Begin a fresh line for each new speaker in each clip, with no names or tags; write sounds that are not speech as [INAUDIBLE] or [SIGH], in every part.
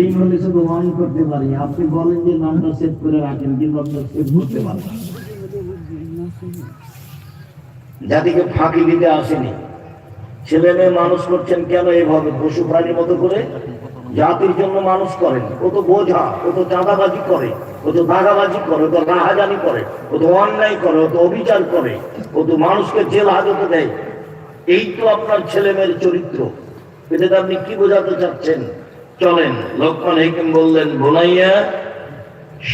এই করতে পারি। আপনি বলেন যে নামটা সেভ করে রাখেন সেভ করতে পারেন জাতিকে ফাঁকি দিতে আসেনি, ছেলে মেয়ে মানুষ করছেন কেন এভাবে? পশু প্রাণীর মতো করে জাতির জন্য মানুষ করেন। ও তো বোঝা, ও তো চাঁদাবাজি করে, ও তো দাগাবাজি করে, ও তো রাহাজানি করে, ও তো অন্যায় করে, ও তো অবিচার করে, ও তো মানুষকে জেল হাজতে দেয়। এই তো আপনার ছেলে মেয়ের চরিত্র। এটাতে আপনি কি বোঝাতে চাচ্ছেন? চলেন লোকমান হেকিম বললেন, বোনাইয়া,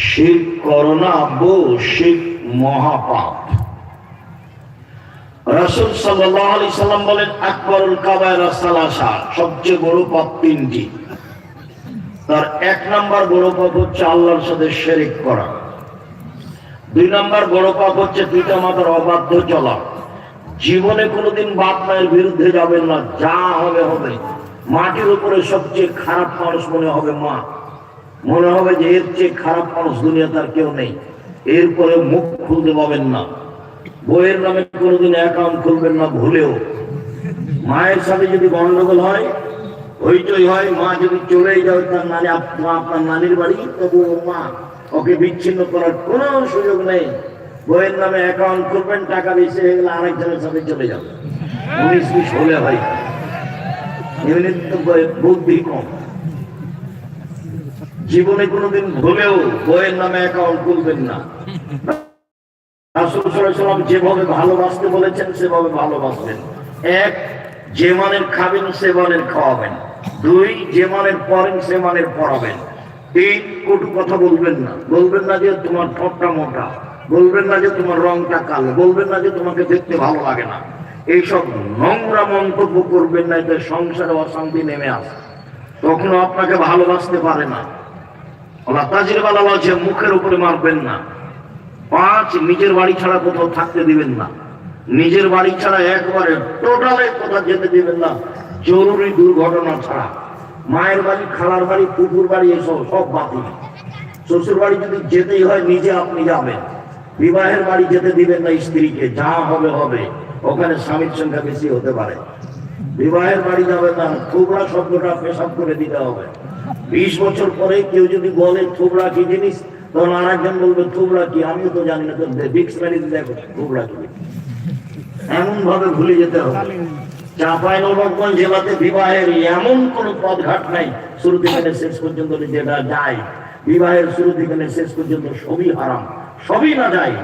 শিব করোনা আব্বু, শিব মহাপাপ। রাসূল আলাইহি সাল্লাম বলেন, আকবরুল সালাসা সবচেয়ে বড় পাপ তিনটি। তার এক নাম্বার বড় পাপ হচ্ছে আল্লাহর সাথে শিরক করা। দুই নাম্বার বড় পাপ হচ্ছে পিতা মাতার অবাধ্য চলা। জীবনে কোনোদিন বাপ মায়ের বিরুদ্ধে যাবেন না, যা হবে হবে। মাটির উপরে সবচেয়ে খারাপ মানুষ মনে হবে মা। মনে হবে যে এর চেয়ে খারাপ মানুষ দুনিয়াতে আর কেউ নেই। এরপরে মুখ খুলতে পাবেন না। বইয়ের নামে কোনোদিন অ্যাকাউন্ট খুলবেন না, ভুলেও। মায়ের সাথে যদি গন্ডগোল হয়, হইচই হয়, মা যদি চলেই যাবে তার নানি, মা আপনার নানির বাড়ি, তবু মা ওকে বিচ্ছিন্ন করার কোনো সুযোগ নেই। বইয়ের নামে অ্যাকাউন্ট খুলবেন, টাকা বেশি হয়ে গেলে আরেকজনের সাথে চলে যাবে। উনিশ বিশ হলে হয়। তো বুদ্ধি কম জীবনে কোনোদিন ভুলেও বইয়ের নামে অ্যাকাউন্ট খুলবেন না। যেভাবে ভালোবাসতে বলেছেন, সেভাবে ভালোবাসবেন। এক, যে মানের খাবেন, সে মানের খাওয়াবেন। দুই, যে মানের পড়েন সে মানের পড়াবেন তিন, কটু কথা বলবেন না। বলবেন না যে তোমার ঠোঁটটা মোটা। বলবেন না যে তোমার রংটা কালো। বলবেন না যে তোমাকে দেখতে ভালো লাগে না। এইসব নোংরা মন্তব্য করবেন না এতে সংসারে অশান্তি নেমে আসে তখনও আপনাকে ভালোবাসতে পারে না। আল্লাহ তাজিরবালা বলছে মুখের উপরে মারবেন না। পাঁচ, নিজের বাড়ি ছাড়া কোথাও থাকতে দিবেন না। নিজের বাড়ি ছাড়া একবারে টোটালে কোথাও যেতে দিবেন না। জরুরি দুর্ঘটনা ছাড়া। মায়ের বাড়ি, খালার বাড়ি, পুকুর বাড়ি, এসব সব বাতিল। শ্বশুর বাড়ি যদি যেতেই হয়, নিজে আপনি যাবেন। বিবাহের বাড়ি যেতে দিবেন না স্ত্রীকে, যা হবে হবে। ওখানে স্বামীর সংখ্যা বেশি হতে পারে। বিবাহের বাড়ি যাবেন না থুবড়া শব্দটা পেশাব করে দিতে হবে। বিশ বছর পরে কেউ যদি বলে, থুবড়া কি জিনিস? তখন আর একজন বলবে, থুবড়া কি? আমিও তো জানি না দেখো, থুবড়া কি? এমন ভাবে ভুলে যেতে হবে। চাপাই নবাবগঞ্জ জেলাতে বিবাহের এমন কোন পদঘাট নাই। শুরু থেকে শেষ পর্যন্ত যেটা যায়, বিবাহের শুরু থেকে শেষ পর্যন্ত সবই হারাম। সবই না যায়,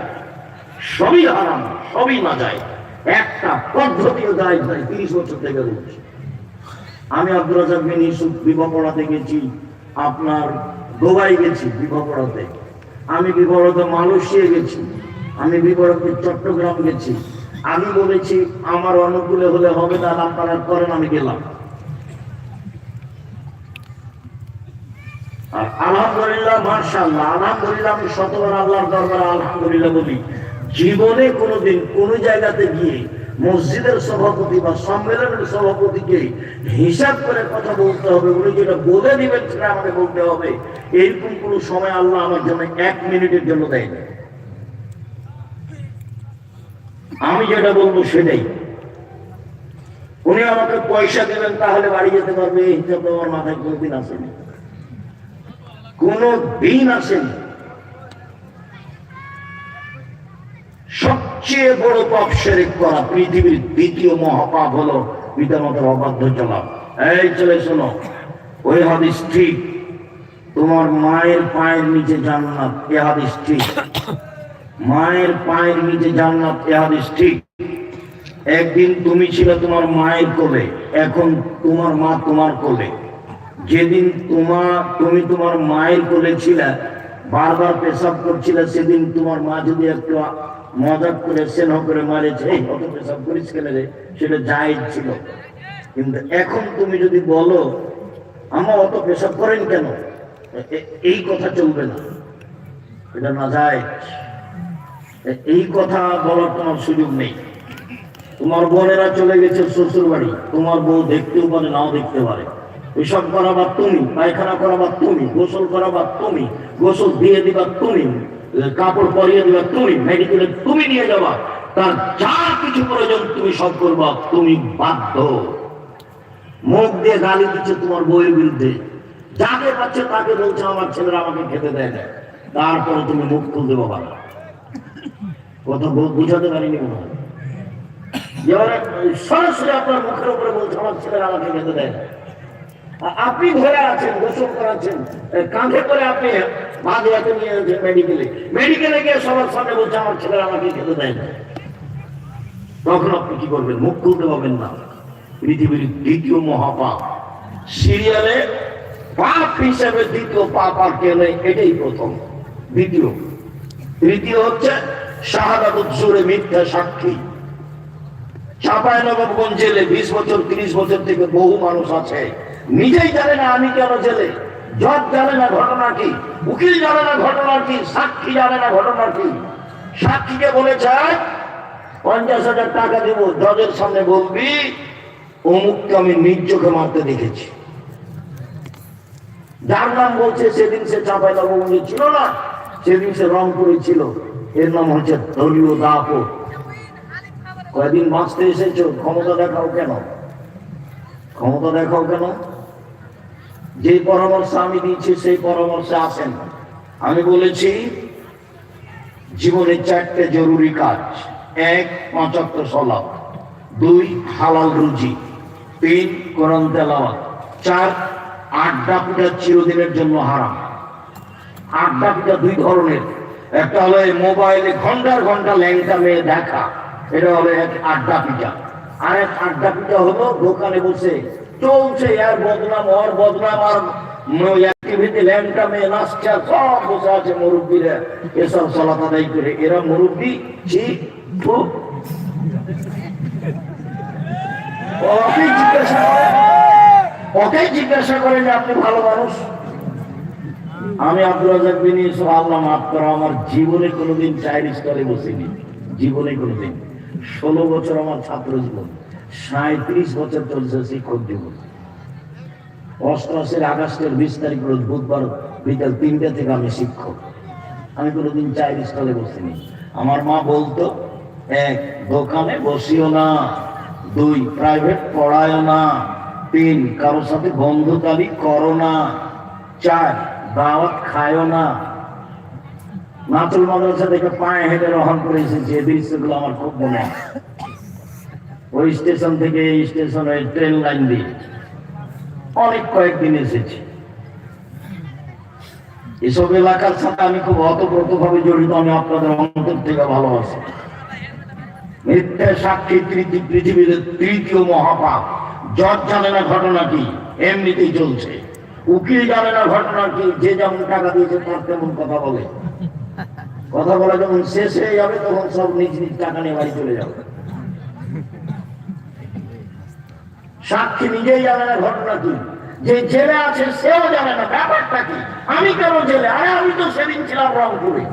সবই হারাম, সবই না যায়। একটা পদ্ধতিও যায় যায় তিরিশ বছর থেকে রয়েছে আমি আব্দুল রাজাক ইউসুফ বিবাহ গেছি, আপনার গেছি আমি বিবাহতে মালয়েশিয়া গেছি, আমি বিবাহতে চট্টগ্রাম গেছি। আমি বলেছি, আমার অনুকূলে হলে হবে না, আপনারা করেন, আমি গেলাম। আর আলহামদুলিল্লাহ মার্শাল্লাহ আলহামদুলিল্লাহ, আমি শতবার আল্লাহর দরবারে আলহামদুলিল্লাহ বলি। জীবনে কোনোদিন কোন জায়গাতে গিয়ে মসজিদের সভাপতি বা সম্মেলনের সভাপতিকে হিসাব করে কথা বলতে হবে উনি যেটা বলে দিবেন সেটা আমাকে বলতে হবে। এরকম কোন সময় আল্লাহ আমার জন্য এক মিনিটের জন্য দেয় না আমি যেটা বলব সেটাই। উনি আমাকে পয়সা দেবেন, তাহলে বাড়ি যেতে পারবে, এই হিসাব তো আমার মাথায় কোনদিন আসেনি। কোন দিন আসেনি। সবচেয়ে বড় পাপ শেরেক করা পৃথিবীর দ্বিতীয় মহাপাপ হলো পিতামাতার অবাধ্য চলা এই চলে শোনো, ওই হাদিস ঠিক। তোমার মায়ের পায়ের নিচে জান্নাত, এ হাদিস ঠিক। মায়ের পায়ের নিচে জান্নাত, এ হাদিস ঠিক। একদিন তুমি ছিল তোমার মায়ের কোলে, এখন তোমার মা তোমার কোলে। যেদিন তোমার তুমি তোমার মায়ের কোলে ছিলে, বারবার পেশাব করছিলে, সেদিন তোমার মা যদি একটু মজা করে সেন করে মারেছে এই কত পেশাব করিস কেন সেটা জায়েজ ছিল। কিন্তু এখন তুমি যদি বলো, আমার অত পেশাব করেন কেন? এই কথা চলবে না। এটা না যায় এই কথা বলার তোমার সুযোগ নেই। তোমার বোনেরা চলে গেছে শ্বশুর বাড়ি তোমার বউ দেখতেও পারে, নাও দেখতে পারে। এসব করাবার তুমি, পায়খানা করাবার তুমি, গোসল করাবার তুমি, গোসল দিয়ে দিবার তুমি। কাপড় পরিয়ে দিবা তুমি মেডিকেলে তুমি নিয়ে যাবা। তার যা কিছু প্রয়োজন তুমি সব করবা, তুমি বাধ্য। মুখ দিয়ে গালি দিচ্ছে তোমার বউয়ের বিরুদ্ধে। যাকে পাচ্ছে তাকে বলছে, আমার ছেলেরা আমাকে খেতে দেয় না। তারপরে তুমি মুখ খুলতে বাবা বু- বুঝাতে পারিনি এবারে সরাসরি আপনার মুখের উপরে বলছে, আমার ছেলেরা আমাকে খেতে দেয় আপনি ধরে আছেন গোসল করাচ্ছেন কাঁধে করে আপনি বাঁধে হাতে নিয়ে যাচ্ছেন মেডিকেলে মেডিকেলে গিয়ে সবার সামনে বলছে, আমার ছেলেরা আমাকে খেতে দেয় না। তখন আপনি কি করবেন? মুখ খুলতে পারবেন না। পৃথিবীর দ্বিতীয় মহাপাপ। সিরিয়ালে পাপ হিসেবে দ্বিতীয় পাপ আর কেউ নেই, এটাই প্রথম। দ্বিতীয়। তৃতীয় হচ্ছে শাহাদাত জোরে মিথ্যা সাক্ষী। চাপায় নবাবগঞ্জ জেলে বিশ বছর, তিরিশ বছর থেকে বহু মানুষ আছে। নিজেই জানে না আমি কেন জেলে। জজ জানে না ঘটনা কি, উকিল জানে না ঘটনা কি, সাক্ষী জানে না ঘটনা কি। সাক্ষীকে বলেছে পঞ্চাশ হাজার টাকা দেবো, জজের সামনে বলবি, অমুককে আমি চোখে মারতে দেখেছি। যার নাম বলছে সেদিন সে চাপাই নবগঞ্জে ছিল না, সেদিন সে রংপুরে ছিল। এর নাম হচ্ছে দলীয় দাপট। কয়দিন বাঁচতে এসেছ? ক্ষমতা দেখাও কেন? ক্ষমতা দেখাও কেন? যে পরামর্শ আমি দিচ্ছি সেই পরামর্শে আসেন আমি বলেছি, জীবনে চারটে জরুরি কাজ। এক, পঁচাত্তর সলাপ দুই, হালাল রুজি। তিন, কোরআন তেলাওয়াত। চার, আড্ডা পিঠা চিরদিনের জন্য হারাম। আড্ডা পিঠা দুই ধরনের। একটা হলো মোবাইলে ঘণ্টার ঘণ্টা ল্যাংটা মেয়ে দেখা। এটা হলো এক আড্ডা পিঠা। আর এক আড্ডা পিঠা হলো দোকানে বসে চলছে, এর বদনাম, ওর বদনাম, আর। ওকে জিজ্ঞাসা আপনি ভালো মানুষ? আমি আব্দুল মাফ করো, আমার জীবনে কোনোদিন চায়ের স্টলে বসিনি। জীবনে কোনোদিন। ষোলো বছর আমার ছাত্র জীবন। সাঁত্রিশ বছর চলছে শিক্ষক জীবন অষ্টআশির আগস্টের বিশ তারিখ রোজ বুধবার বিকাল তিনটে থেকে আমি শিক্ষক। আমি কোনোদিন চায়ের স্টলে বসিনি। আমার মা বলতো, এক দোকানে বসিও না, দুই প্রাইভেট পড়ায় না, তিন কারোর সাথে বন্ধুতালি করো না, চার দাওয়াত খায়ও না। নাচুল মাদ্রাসা থেকে পায়ে হেঁটে রহন করে এসেছি। এই দৃশ্যগুলো আমার খুব মনে হয়। ওই স্টেশন থেকে এই স্টেশনে ট্রেন লাইন দিয়ে। অনেক কয়েকদিন এসেছি। এসব এলাকার সাথে আমি খুব অতপ্রত ভাবে জড়িত, আমি আপনাদের অন্তর থেকে ভালোবাসি। মিথ্যা সাক্ষী তৃতীয় পৃথিবীর তৃতীয় মহাপাপ। জজ জানে না ঘটনা কি, এমনিতেই চলছে। উকিল জানে না ঘটনা কি, যে যেমন টাকা দিয়েছে তার তেমন কথা বলে। কথা বলা যখন শেষ হয়ে যাবে, তখন সব নিজ নিজ টাকা নিয়ে বাড়ি চলে যাবে। সাক্ষী নিজেই জানে না ঘটনা কি। যে জেলে আছে সেও জানে না ব্যাপারটা কি? আমি কেন জেলে? আরে আমি তো সেদিন ছিলাম রংপুরে।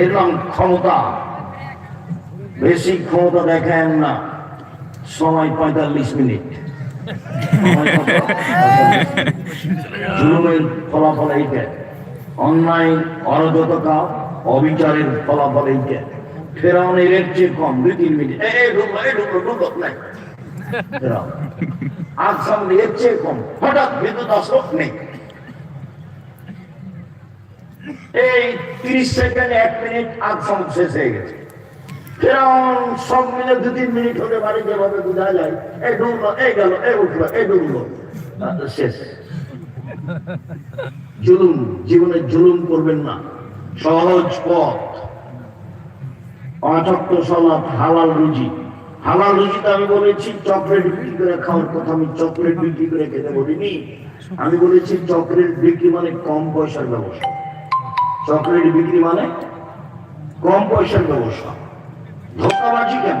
এরকম ক্ষমতা। বেশি ক্ষমতা দেখায় না। সময় পঁয়তাল্লিশ মিনিট? জুলুমের ফলাফল এইটা। অন্যায় অরাজকতা অবিচারের ফলাফল এইটা। ফেরাউনের এর চেয়ে কম দুই তিন মিনিট। এ এ, ঢুকলো এ ঢুকলো ঢুকলো নাই। [LAUGHS] আজ সামনে এর চেয়ে কম হঠাৎ বিদ্যুৎ নেই। এই সেকেন্ড এক মিনিট শেষ হয়ে গেছে। সব মিলে দু তিন মিনিট যেভাবে বোঝা যায় এই গেল উঠল আহ, শেষ। জুলুম জীবনে জুলুম করবেন না। সহজ পথ। অচক্ত সলাপ হালাল রুজি। হালাল রুজিতে আমি বলেছি, চকলেট বিক্রি করে খাওয়ার কথা আমি চকলেট বিক্রি করে খেতে বলিনি। আমি বলেছি, চকলেট বিক্রি মানে কম পয়সার ব্যবসা। চকলেট বিক্রি মানে কম পয়সার ব্যবসা। ধোকাবাজি কেন?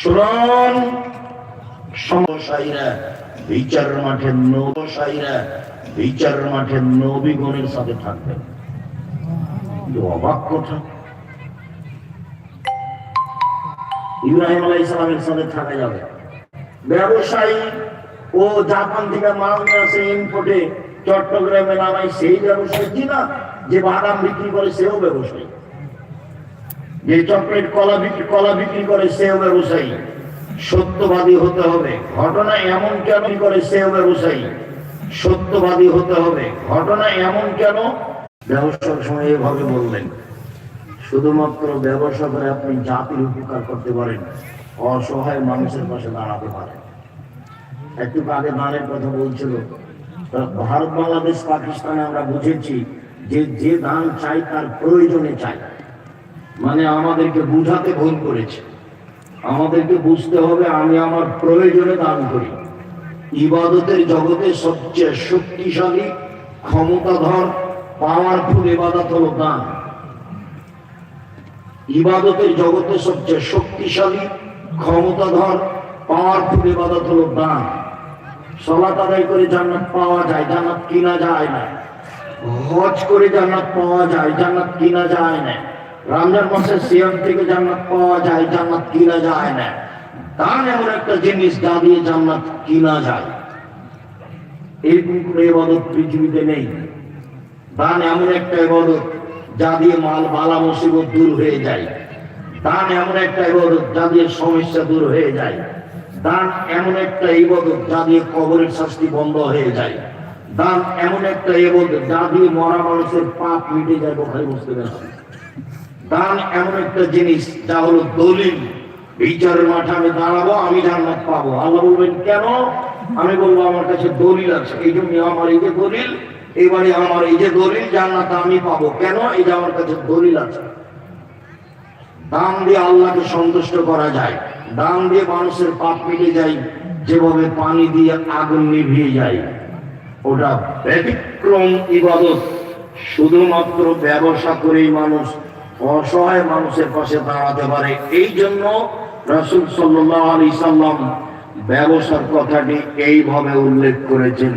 শুনুন সমসাইরা বিচার মাঠে নবসাইরা বিচার মাঠে নবীগণের সাথে থাকবেন। অবাক কথা ইব্রাহিম আলাই ইসলামের সাথে থাকা যাবে। ব্যবসায়ী ও জাপান থেকে মাল আসে ইম্পোর্টে চট্টগ্রামে নামাই সেই ব্যবসায়ী কি না যে বাদাম বিক্রি করে সেও ব্যবসায়ী। যে চকলেট কলা বিক্রি কলা বিক্রি করে সেও ব্যবসায়ী। সত্যবাদী হতে হবে। ঘটনা এমন কেন করে সেও ব্যবসায়ী? সত্যবাদী হতে হবে। ঘটনা এমন কেন? ব্যবসার সময় এভাবে বললেন। শুধুমাত্র ব্যবসা করে আপনি জাতির উপকার করতে পারেন, অসহায় মানুষের পাশে দাঁড়াতে পারেন। একটু আগে দানের কথা বলছিল ভারত, বাংলাদেশ, পাকিস্তানে আমরা বুঝেছি যে যে দান চাই তার প্রয়োজনে চাই। মানে আমাদেরকে বুঝাতে ভুল করেছে। আমাদেরকে বুঝতে হবে আমি আমার প্রয়োজনে দান করি। ইবাদতের জগতে সবচেয়ে শক্তিশালী, ক্ষমতাধর পাওয়ারফুল ইবাদত হলো দান। ইবাদতের জগতে সবচেয়ে শক্তিশালী, ক্ষমতাধর পাওয়ারফুল ইবাদত হলো দান। সলাত আদায় করে জান্নাত পাওয়া যায়, জান্নাত কিনা যায় না। হজ করে জান্নাত পাওয়া যায়, জান্নাত কিনা যায় না। রমজান মাসের সিয়াম থেকে জান্নাত পাওয়া যায়, জান্নাত কিনা যায় না। দান এমন একটা জিনিস যা দিয়ে জান্নাত কিনা যায়। এরকম কোনো ইবাদত পৃথিবীতে নেই। দান এমন একটা ইবাদত যা দিয়ে মাল বালা মুসিবত দূর হয়ে যায়। দান এমন একটা ইবাদত যা দিয়ে সমস্যা দূর হয়ে যায়। দান এমন একটা ইবাদত যা দিয়ে কবরের শাস্তি বন্ধ হয়ে যায়। দান এমন একটা ইবাদত যা দিয়ে মরা মানুষের পাপ মিটে যায় বোখারি পারছি দান এমন একটা জিনিস যা হলো দলিল। বিচারের মাঠে আমি দাঁড়াবো, আমি জান্নাত পাবো। আল্লাহ বলবেন, কেন? আমি বলব, আমার কাছে দলিল আছে। এই জন্য আমার এই যে দলিল এবারে আমার এই যে দলিল জান্নাত আমি পাবো, কেন? এই যে আমার কাছে দলিল আছে। দান দিয়ে আল্লাহকে সন্তুষ্ট করা যায় দান দিয়ে মানুষের পাপ মিটে যায়, যেভাবে পানি দিয়ে আগুন নিভিয়ে যায়। ওটা ব্যতিক্রম ইবাদত। শুধুমাত্র ব্যবসা করেই মানুষ অসহায় মানুষের পাশে দাঁড়াতে পারে। এই জন্য রসুল সাল্লাহ আলি সাল্লাম ব্যবসার কথাটি এইভাবে উল্লেখ করেছেন।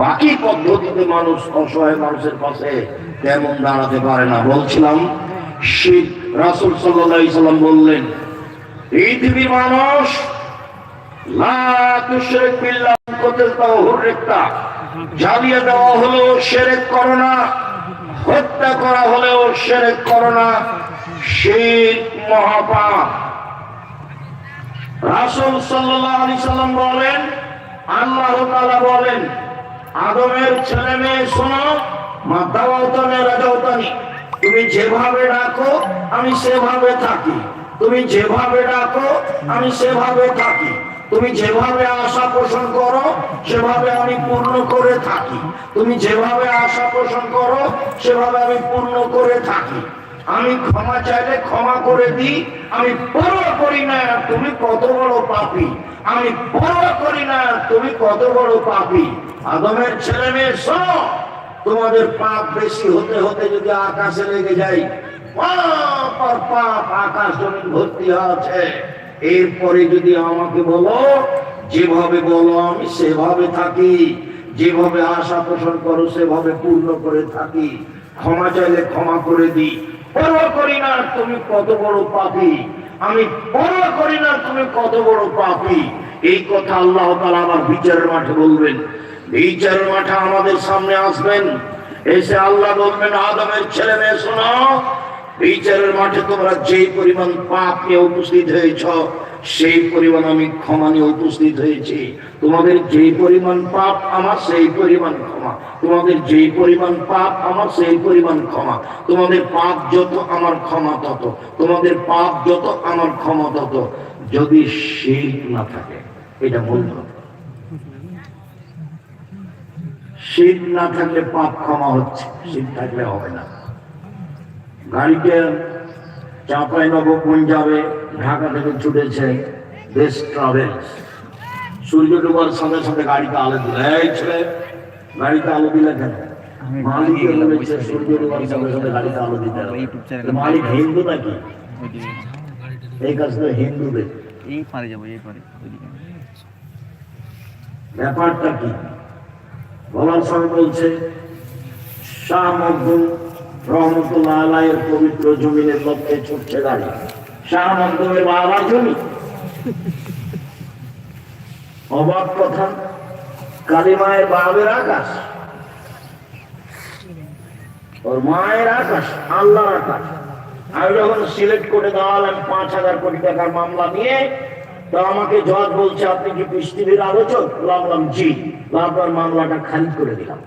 বাকি পদ্ধতিতে মানুষ অসহায় মানুষের পাশে তেমন দাঁড়াতে পারে না। বলছিলাম শীত রাসুল সাল্লাম বললেন, পৃথিবীর মানুষ দেওয়া হলো সেরেক হত্যা করা হলেও সেরেক মহাপাপ। রাসূল সাল্লাম বলেন, আল্লাহ বলেন আদমের ছেলে মেয়ে শোনো রাজাওতানি। তুমি যেভাবে ডাকো, আমি সেভাবে থাকি। তুমি যেভাবে ডাকো, আমি সেভাবে থাকি। তুমি যেভাবে আশা পোষণ করো, সেভাবে আমি পূর্ণ করে থাকি। তুমি যেভাবে আশা পোষণ করো, সেভাবে আমি পূর্ণ করে থাকি। আমি ক্ষমা চাইলে ক্ষমা করে দিই। আমি পরোয়া করি না, তুমি কত বড় পাপি। আমি পরোয়া করি না, তুমি কত বড় পাপি। আদমের ছেলে মেয়ে, শোনো, তোমাদের পাপ বেশি হতে হতে যদি আকাশে লেগে যাই পাপ আর পাপ আকাশ জমিন ভর্তি আছে। এরপরে যদি আমাকে বলো, যেভাবে বলো আমি সেভাবে থাকি। যেভাবে আশা পোষণ করো সেভাবে পূর্ণ করে থাকি। ক্ষমা চাইলে ক্ষমা করে দিই। পরোয়া করি না, তুমি কত বড় পাপি। আমি পরোয়া করি না, তুমি কত বড় পাপি। এই কথা আল্লাহ তালা আমার বিচারের মাঠে বলবেন। বিচারের মাঠে আমাদের সামনে আসবেন। এসে আল্লাহ বলবেন, আদমের ছেলে মেয়ে শোনো, বিচারের মাঠে তোমরা যে পরিমাণ পাপ নিয়ে উপস্থিত হয়েছ সেই পরিমাণ আমি ক্ষমা নিয়ে উপস্থিত হয়েছি। তোমাদের যেই পরিমাণ পাপ, আমার সেই পরিমাণ ক্ষমা। তোমাদের যেই পরিমাণ পাপ, আমার সেই পরিমাণ ক্ষমা। তোমাদের পাপ যত, আমার ক্ষমা তত। তোমাদের পাপ যত, আমার ক্ষমা তত। যদি সেই না থাকে, এটা মূল শীত না থাকলে পাপ ক্ষমা হচ্ছে শীত থাকলে হবে না। গাড়িতে চাপাই নবকুঞ্জ যাবে ঢাকা থেকে ছুটেছে বেস্ট ট্রাভেলস সূর্য ডুবার সাথে সাথে গাড়িতে আলো দিল। এই ছেলে গাড়িতে আলো দিলে কেন? মালিক
ভিডিও করলাম,
বলেছে সূর্য ডুবার সাথে সাথে গাড়িতে আলো দিতে হবে।
ইউটিউব চ্যানেলে
মালিক হিন্দু নাকি? এই কাজটা হিন্দুদের।
এই পারে যাব এই পারে
ব্যাপারটা কি? বলার সময় বলছে শাহ মখদুম রহমতুল্লাহ আলাইয়ের পবিত্র জমিনের লক্ষ্যে ছুটছে বাবার জমি অবাক কথা কালিমায়ের বাবের আকাশ। ওর মায়ের আকাশ, আল্লাহর আকাশ। আমি যখন সিলেক্ট করে দাঁড়ালাম পাঁচ হাজার কোটি টাকার মামলা নিয়ে, তো আমাকে জজ বলছে, আপনি কি পৃথিবীর আলোচক? বললাম, জি। আপনার মামলাটা খালি করে দিলাম।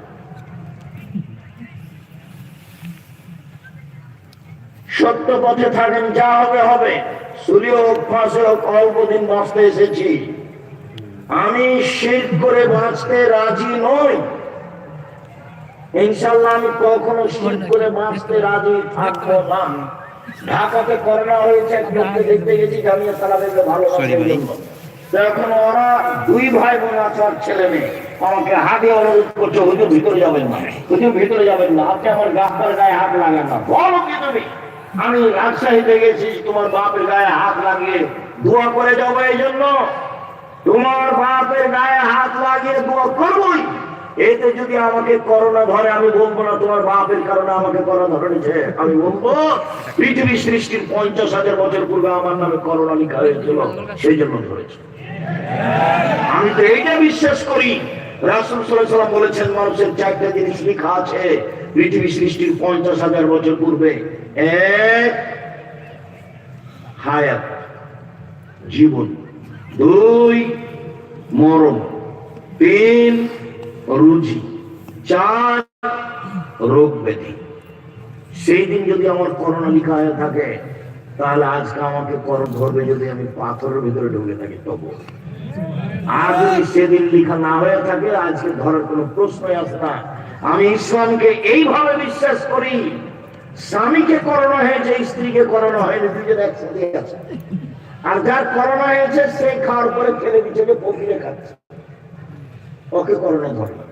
সত্য পথে থাকেন যা হবে হবে। সূর্য হোক ফাঁসে হোক অল্প দিন বাঁচতে এসেছি। আমি শীত করে বাঁচতে রাজি নই। ইনশাল্লাহ আমি কখনো শীত করে বাঁচতে রাজি থাকব না। ঢাকাতে করোনা হয়েছে একজনকে দেখতে গেছি জামিয়া সালামের ভালোবাসার জন্য। এখন ওরা দুই ভাই বোন আছে আর ছেলে মেয়ে। আমাকে হাতে অনুরোধ করছে হুজুর ভিতরে যাবেন না। হুজুর ভিতরে যাবেন না। আপনি আমার গাছটার গায়ে হাত লাগান না। বলো কি তুমি? আমি রাজশাহীতে গেছি তোমার বাপের গায়ে হাত লাগিয়ে দোয়া করে যাব এই জন্য তোমার বাপের গায়ে হাত লাগিয়ে দোয়া করবই। এতে যদি আমাকে করোনা ধরে, আমি বলব না তোমার বাপের কারণে আমাকে করোনা ধরেছে। আমি বলব, পৃথিবী সৃষ্টির পঞ্চাশ হাজার বছর পূর্বে আমার নামে করোনা লিখা হয়েছিল সেই জন্য ধরেছে। আমি তো এইটা বিশ্বাস করি। রাসুল সাল্লাম বলেছেন, মানুষের চারটা জিনিস লেখা আছে। পৃথিবী সৃষ্টির পঞ্চাশ হাজার বছর পূর্বে এক হায়াত, জীবন, দুই মরণ, তিন রুজি, চার রোগ ব্যাধি। সেই দিন যদি আমার করোনা লিখা হয়ে থাকে, তাহলে আজকে আমাকে করণ ধরবে যদি আমি পাথরের ভিতরে ঢুকে থাকি তবু আর যদি সেদিন লিখা না হয়ে থাকে, আজকে ধরার কোনো প্রশ্নই আসে না। আমি ইসলামকে এইভাবে বিশ্বাস করি, স্বামীকে করোনা হয়েছে স্ত্রীকে করোনা হয়নি দুজন একসাথে আছে। আর যার করোনা হয়েছে, সে খাওয়ার পরে ফেলে বিচেকে পকিয়ে খাচ্ছে। ওকে করোনা ধরবে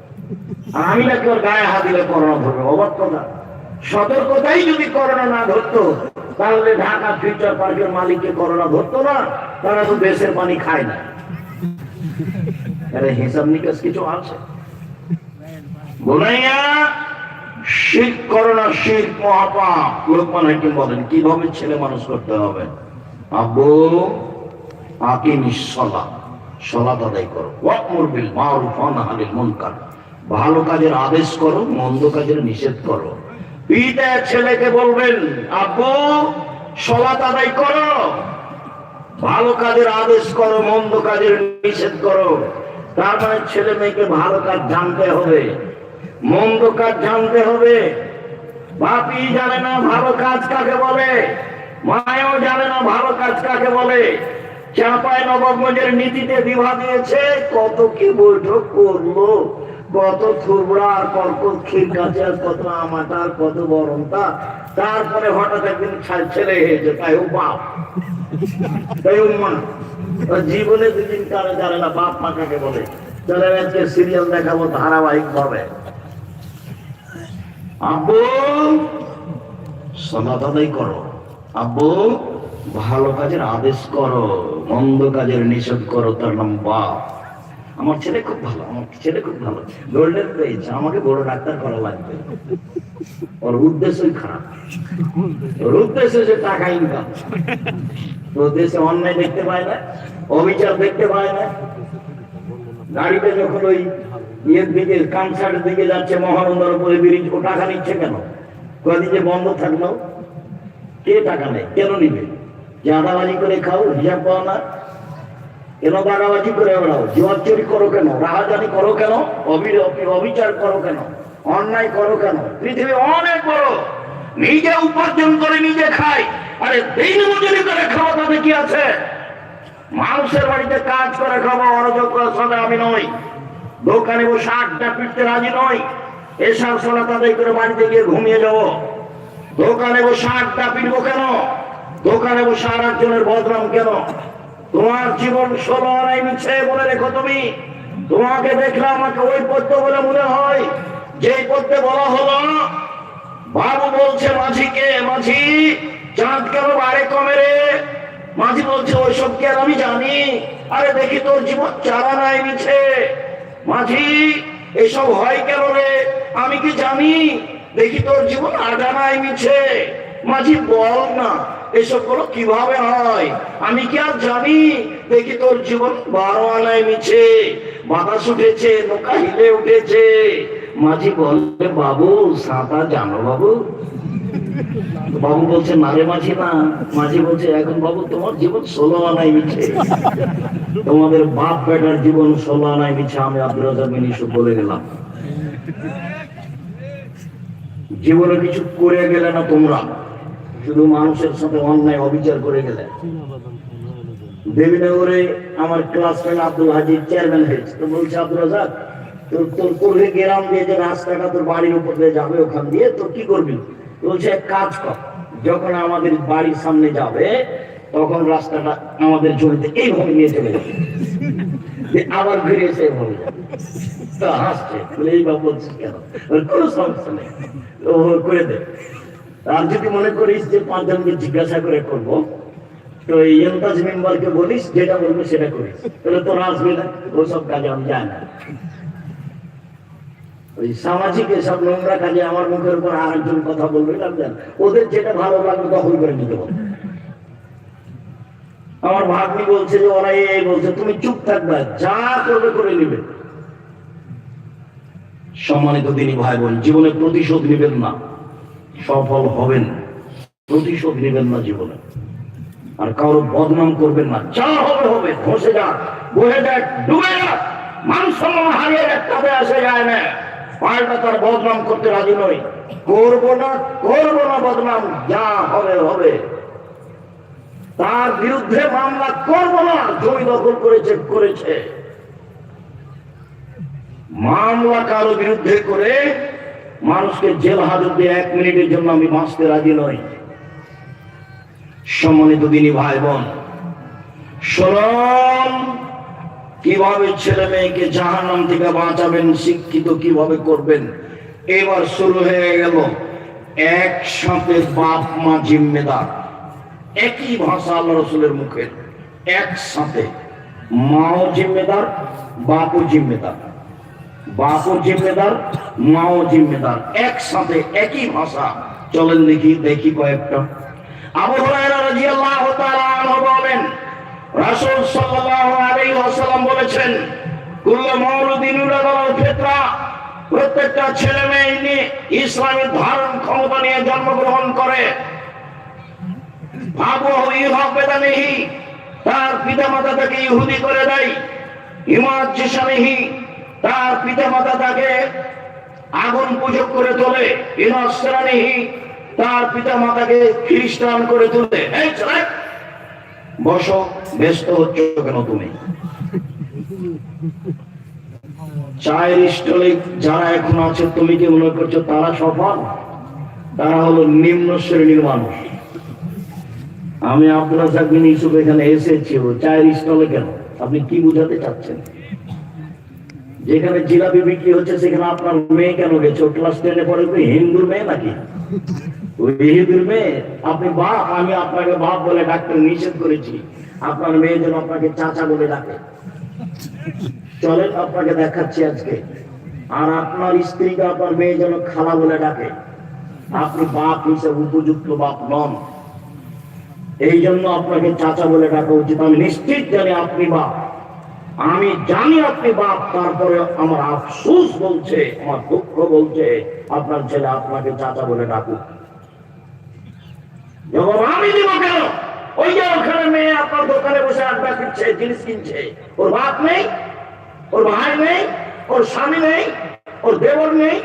আমি নাকি ওর গায়ে হাত দিলে করোনা ধরবে, অবাক কথা। সতর্কতাই যদি করোনা না ধরতো, তাহলে ঢাকা ফিউচার পার্কের মালিককে করোনা ধরতো না, তারা তো দেশের পানি খায় না। হিসাব নিকাশ কিছু আছে? শিখ করোনা শিখ মহাপাপ। লোকমান হাকিম বলেন, কীভাবে ছেলে মানুষ করতে হবে? আব্বু, আকিম সলা করো। ভালো কাজের আদেশ করো, মন্দ কাজের নিষেধ করো। পিতা ছেলেকে বলবেন, আব্বু, সলাত আদায় করো। ভালো কাজের আদেশ করো, মন্দ কাজের নিষেধ করো। তার মানে ছেলে মেয়েকে ভালো কাজ জানতে হবে। মন্দ কাজ জানতে হবে। বাপি জানে না ভালো কাজ কাকে বলে, মায়ও জানে না ভালো কাজ কাকে বলে। চাপায় নবাবগঞ্জের নীতিতে বিভা দিয়েছে, কত কি বৈঠক করল, কত থুবড়া আর ক্ষীর কাছে আর কত আমাটা, কত বরণটা তারপরে হঠাৎ একদিন ছেলে হয়েছে, তাই বাপ। তাই মা। জীবনে দুদিন জানে না বাপ মা কাকে বলে। চলে আজকে সিরিয়াল দেখাবো ধারাবাহিক ভাবে আব্বু সমাধানই করো। আব্বু, ভালো কাজের আদেশ করো, মন্দ কাজের নিষেধ করো তার নাম বাপ আমার ছেলে খুব ভালো, আমার ছেলে খুব ভালো। গোল্ডেন পেজ আমাকে বড় ডাক্তার করা লাগবে। ওর উদ্দেশ্যই খারাপ। ওর উদ্দেশ্য যে টাকা ইনকাম ওর দেশে অন্যায় দেখতে পায় না, অবিচার দেখতে পায় না। গাড়িতে যখন ওই ইয়ের দিকে কামসারের দিকে যাচ্ছে মহানন্দার উপরে ব্রিজ, ও টাকা নিচ্ছে কেন? কদিন যে বন্ধ থাকল। কে টাকা নেই কেন নিবে? যে আদাবাজি করে খাও, হিসাব পাও না। কেন দাগাবাজি করে বেড়াও জোয়ার চুরি করো কেন? রাহাজানি করো কেন? অবি- অবি- অবিচার করো কেন? অন্যায় করো কেন? পৃথিবী অনেক বড়। নিজে উপার্জন করে নিজে খাই আরে দিন মজুরি করে খাওয়া তাতে কি আছে? মানুষের বাড়িতে কাজ করে খাব অযোগ্য সদা আমি নই। দোকানে বসে আটটা পিটতে রাজি নই এসব সলা তাদের করে বাড়িতে গিয়ে ঘুমিয়ে যাব। দোকানে বসে আটটা পিটবো কেন? দোকানে বসে আর একজনের বদনাম কেন? তোমার জীবন ষোলো আড়াই মিছে বলে রেখো তুমি। তোমাকে দেখলে আমাকে ওই পদ্য বলে মনে হয়। যে পদ্যে বলা হলো, বাবু বলছে মাঝিকে মাঝি, চাঁদ কেন বাড়ে কমে রে? মাঝি বলছে, ওইসব কি আর আমি জানি। আরে দেখি তোর জীবন চারা নাই মিছে। মাঝি, এসব হয় কেন রে? আমি কি জানি? দেখি তোর জীবন আডা নাই মিছে। মাঝি, বল না, এসবগুলো কীভাবে হয়? আমি কি আর জানি? দেখি তোর জীবন বারো আনায় মিছে। বাতাস উঠেছে, নৌকা হিলে উঠেছে। মাঝি বললে বাবু, সাঁতার জানো বাবু? বাবু বলছে রে মাঝি না, মাঝি বলছে, এখন বাবু তোমার জীবন ষোলো আনাই মিছে। তোমাদের বাপ বেটার জীবন ষোলো আনাই মিছে, আমি আব্দুল রাজাক বিন বলে গেলাম। জীবনে কিছু করে গেলে না তোমরা, শুধু মানুষের সাথে অন্যায়, অবিচার করে গেলে। দেবীনগরে আমার ক্লাসমেট আব্দুল হাজির চেয়ারম্যান হয়েছে। বলছে আব্দুল রাজাক তোর তোর তোর গ্রাম দিয়ে যে রাস্তাটা তোর বাড়ির উপর দিয়ে যাবে ওখান দিয়ে, তোর কি করবি? বলছে, এক কাজ কর, যখন আমাদের বাড়ির সামনে যাবে, তখন রাস্তাটা আমাদের জমিতে এইভাবে নিয়ে চলে যাবে। আবার ফিরে এসে যাবে। তো হাসছে, বলে এইভাবে বলছিস কেন? কোনো সমস্যা নেই। ও করে দে। আর যদি মনে করিস যে পাঁচজনকে জিজ্ঞাসা করে করব, তো এই এমতাজ মেম্বারকে বলিস, যেটা বলব সেটা করিস। তাহলে তোর আসবে না, ওসব কাজে আমি যাই না। ওই সামাজিক এসব নোংরা কাজে আমার মুখের উপর আরেকজন কথা বলবে এটা আমি জানি না। ওদের যেটা ভালো লাগবে দখল করে নিতে বলবে আমার ভাগ্নি বলছে যে, ওরা এই বলছে, তুমি চুপ থাকবে, যা করবে করে নিবে। সম্মানিত তিনি ভাই বোন জীবনে প্রতিশোধ নেবেন না। সফল হবেন। প্রতিশোধ নেবেন না জীবনে। আর কারও বদনাম করবেন না। যা হবে হবে ধসে যাক, বহে যাক, ডুবে যাক। মান সম্মান হারিয়ে যাক তাতে আসে যায় না। পাল্টা তার বদনাম করতে রাজি নই। করব না করব না বদনাম, যা হবে হবে। তার বিরুদ্ধে মামলা করব না, জমি দখল করেছে করেছে। মামলা কারও বিরুদ্ধে করে মানুষকে জেল হাজতে এক মিনিটের জন্য আমি বাঁচতে রাজি নই। সম্মানিত দিনী ভাই বোন শোনন কীভাবে ছেলে মেয়েকে জাহান্নাম থেকে বাঁচাবেন, শিক্ষিত কীভাবে করবেন? এবার শুরু হয়ে গেল একসাথে বাপ মা জিম্মেদার। একই ভাষা আল্লাহ রসুলের মুখের একসাথে মাও জিম্মেদার, বাপও জিম্মেদার। বাপও জিম্মেদার, মাও জিম্মেদার। একসাথে একই ভাষা। চলেন দেখি দেখি কয়েকটা। আবু হুরায়রা রাদিয়াল্লাহু তাআলা আনহু বলেন রাসূল সাল্লাল্লাহু আলাইহি ওয়াসাল্লাম বলেছেন, কুল্লু প্রত্যেকটা ছেলে মেয়ে ইসলামের ধারণ ক্ষমতা নিয়ে জন্মগ্রহণ করে। তার পিতা মাতা তাকে ইহুদি করে দেয়। ইমাদ জিসানিহি তার পিতা মাতা তাকে আগুন পূজক করে তোলে। ইনসরানিহি তার পিতা মাতাকে খ্রিস্টান করে তুলে। এই বসো, ব্যস্ত হচ্ছ কেন তুমি? চায়ের স্টলে যারা এখন আছে, তুমি কি মনে করছ তারা সফল? তারা হলো নিম্ন শ্রেণির মানুষ। আমি রাজাক বিন ইউসুফ এখানে এসেছি। চায়ের স্টলে কেন? আপনি কি বুঝাতে চাচ্ছেন? যেখানে জিলাপি বিক্রি হচ্ছে, সেখানে আপনার মেয়ে কেন গেছে? ক্লাস টেনে পড়ে হিন্দুর মেয়ে নাকি? আপনি বাপ, আমি আপনাকে বাপ বলে নিষেধ করেছি। আপনার মেয়ে যেন আপনাকে চাচা বলে ডাকে। চলেন আপনাকে দেখাচ্ছি আজকে। আর আপনার স্ত্রীকে আপনার মেয়ে যেন খালা বলে ডাকে। আপনি বাপ হিসেবে উপযুক্ত বাপ নন। এই জন্য আপনাকে চাচা বলে ডাকা উচিত। আমি নিশ্চিত জানি আপনি বাপ। আমি জানি আপনি বাপ। তারপরে আমার আফসোস বলছে, আমার দুঃখ বলছে, আপনার ছেলে আপনাকে চাচা বলে ডাকুক। আমি দিব কেন? ওই যে ওখানে মেয়ে আপনার দোকানে বসে আড্ডা দিচ্ছে, জিনিস কিনছে। ওর বাপ নেই, ওর ভাই নেই, ওর স্বামী নেই, ওর দেবর নেই,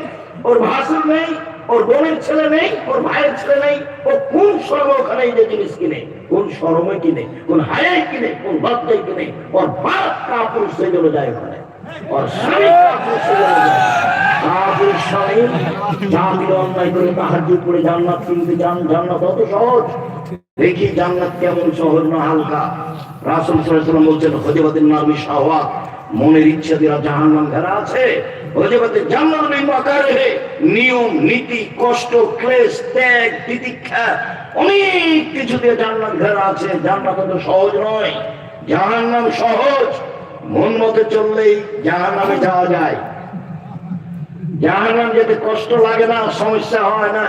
ওর ভাসুর নেই, ওর বোনের ছেলে নেই, ওর ভাইয়ের ছেলে নেই, ও কোন শরমে ওখানে এই যে জিনিস কিনে? কোন শরমে কিনে? কোন হায়াই কিনে? কোন লজ্জায় কিনে? ওর বাপ কাপুর সেজন্য যায় ওখানে। মনের ইচ্ছা ঘেরা আছে নিয়ম নীতি কষ্ট ক্লেশ ত্যাগ তিতিক্ষা অনেক কিছু দিয়ে জান্নাত ঘেরা আছে জান্নাত তো সহজ নয় জাহান্নাম সহজ মন মতো চললেই জাহান্নামে যাওয়া যায়। জাহান্নাম যেতে কষ্ট লাগে না, সমস্যা হয় না।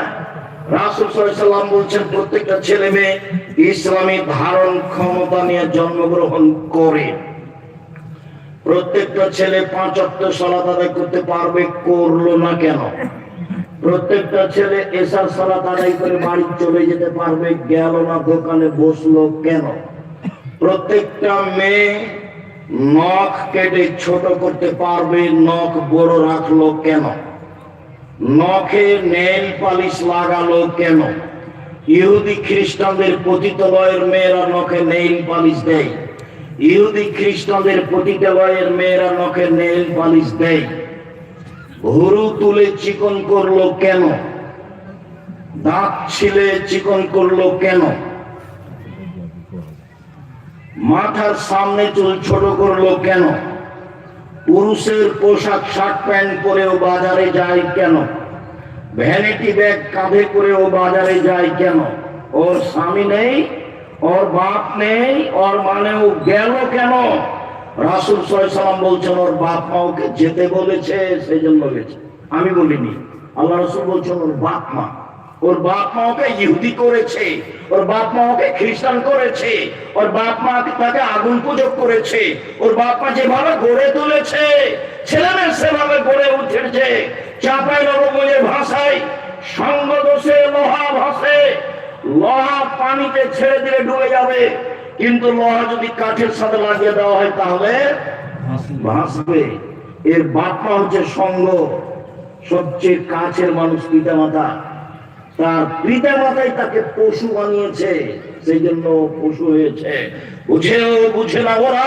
বলছেন, প্রত্যেকটা ছেলে মেয়ে ইসলামী ধারণ ক্ষমতা নিয়ে জন্মগ্রহণ করে। প্রত্যেকটা ছেলে পাঁচ সলাত আদায় করতে পারবে, করল না কেন? প্রত্যেকটা ছেলে এসার সালাত আদায় করে বাড়ি চলে যেতে পারবে, গেল না দোকানে, বসল কেন? প্রত্যেকটা মেয়ে নখ কেটে ছোট করতে পারবে, নখ বড় রাখল কেন? নখে নেল পালিশ লাগালো কেন? ইহুদি খ্রিস্টানদের পতিতালয়ের মেয়েরা নখে নেইল পালিশ দেয়। ইহুদি খ্রিস্টানদের পতিতালয়ের মেয়েরা নখে নেইল পালিশ দেয়। হরু তুলে চিকন করল কেন? দাঁত ছিলে চিকন করল কেন? মাথার সামনে চুল ছোট করল কেন? পুরুষের পোশাক, শার্ট, প্যান্ট পরেও বাজারে যায় কেন? ভ্যানিটি ব্যাগ কাঁধে করেও বাজারে যায় কেন? ওর স্বামী নেই, ওর বাপ নেই, ওর মানে ও গেল কেন? রাসুল সাল্লাম বলছেন, ওর বাপ মা ওকে যেতে বলেছে সেই জন্য গেছে। আমি বলিনি। আল্লাহ রসুল বলছেন, ওর বাপ মা ওর বাপ মা ওকে ইহুদি করেছে, ওর বাপ মা ওকে খ্রিস্টান করেছে, ওর বাপ মা তাকে আগুন পুজো করেছে, ওর বাপ মা যেভাবে গড়ে তুলেছে, ছেলেমেয়ে সেভাবে গড়ে উঠেছে চাপাই নবমের ভাষায় সঙ্গ দোষে লোহা ভাসে, লোহা পানিতে ছেড়ে দিলে ডুবে যাবে। কিন্তু লোহা যদি কাঠের সাথে লাগিয়ে দেওয়া হয় তাহলে ভাসবে। এর বাপ মা হচ্ছে সঙ্গ, সবচেয়ে কাছের মানুষ পিতা মাতা তার পিতা মাতাই তাকে পশু বানিয়েছে সেই জন্য পশু হয়েছে। বুঝেও বুঝে না ওরা,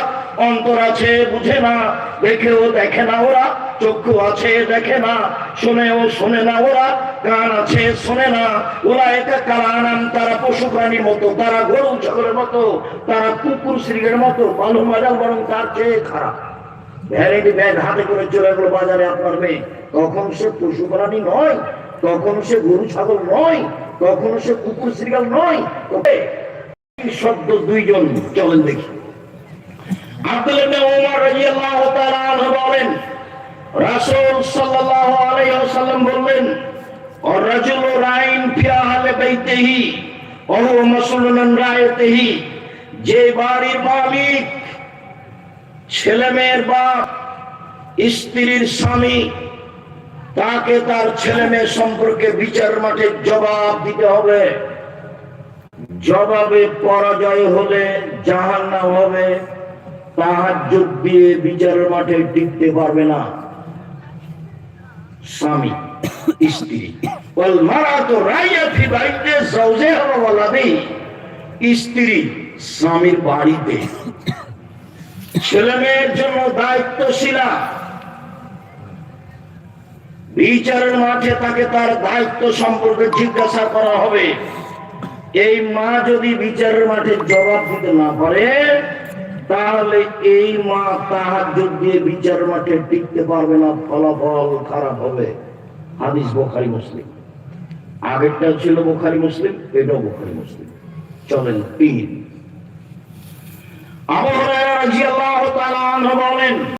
অন্তর আছে বুঝে না, দেখেও দেখে না ওরা, চক্ষু আছে দেখে না, শুনেও শোনে না ওরা, কান আছে শোনে না। ওরা একা কালানাম তারা পশু প্রাণীর মতো, তারা গরু, ছাগলের মতো, তারা কুকুর শ্রীগের মতো, বালু মাজাল বরং তার চেয়ে খারাপ। ভ্যানিটি ব্যাগ হাতে করে চলে গেল বাজারে আপনার মেয়ে। তখন সে পশু প্রাণী নয় তখন সে গরু ছাগল নয় তখন সে কুকুর শ্রীগাল নয় তবে এই শব্দ দুইজন চলেন দেখি আব্দুল ইবনে ওমর রাদিয়াল্লাহু তাআলা আনহু বলেন রাসূল সাল্লাল্লাহু আলাইহি ওয়াসাল্লাম বললেন الرجل راع في اهل بيته وهو مسؤول عن رعيته যে বাড়ির মালিক ছেলে মেয়ের বাপ স্ত্রীর স্বামী তাকে তার ছেলে মেয়ে সম্পর্কে বিচার মাঠে জবাব দিতে হবে। জবাবে পরাজয় হলে জাহান্না হবে। তাহার দিয়ে বিচারের মাঠে টিকতে পারবে না। স্বামী, স্ত্রী স্ত্রী, স্বামীর বাড়িতে। ছেলে মেয়ের জন্য দায়িত্বশীলা। বিচারের মাঠে তাকে তার দায়িত্ব সম্পর্কে জিজ্ঞাসা করা হবে। এই মা যদি বিচারের মাঠে জবাব দিতে না পারে, তাহলে এই মা তাহার দিয়ে বিচার মাঠে টিকতে পারবে না, ফলাফল খারাপ হবে। হাদিস বোখারি মুসলিম। আগেরটা ছিল বোখারি মুসলিম, এটাও বোখারি মুসলিম। চলেন তিন। আবু হুরায়রা রাদিয়াল্লাহু তাআলা আনহু বলেন